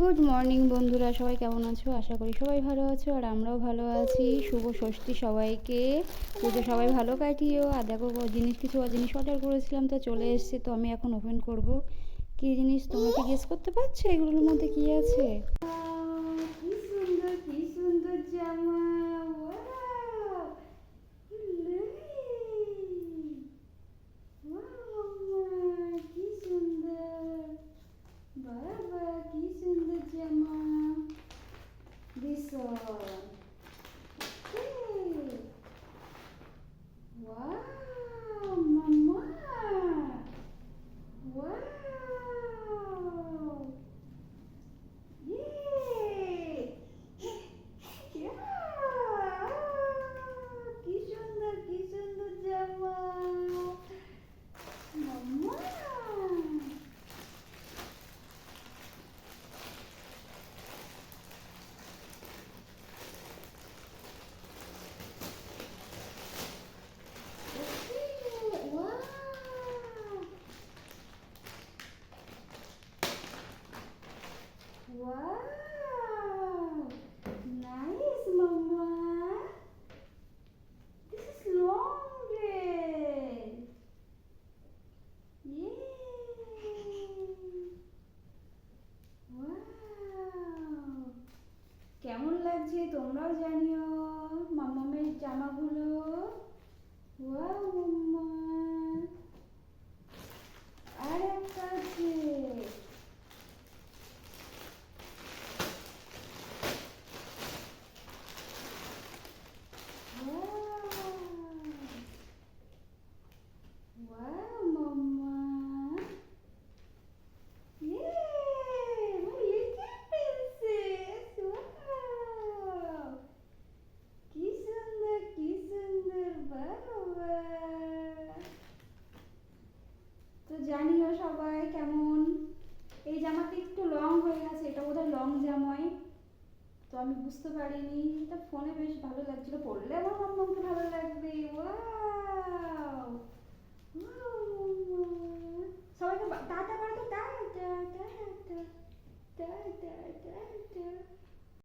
Good morning বন্ধুরা। সবাই কেমন আছো? আশা করি সবাই ভালো আছো, আর আমরাও ভালো আছি। শুভ ষষ্ঠী সবাইকে। পুজো সবাই ভালো কাটিও আর দেখো জিনিস কিছু জিনিস অর্ডার করেছিলাম, তো চলে এসছে, তো আমি এখন ওপেন করব। কি জিনিস তোমরা কি গেস করতে পারছ? এগুলোর মধ্যে কি আছে? কেমন লাগছে তোমরাও জানিও মামামের জামাগুলো। তো আমি বুঝতে পারিনি। এটা ফোনে বেশ ভালো লাগছিল। পড়লে আমার মাম্মাকে ভালো লাগবে। সবাইকে টাটা করো তো। Tata tata tata tata.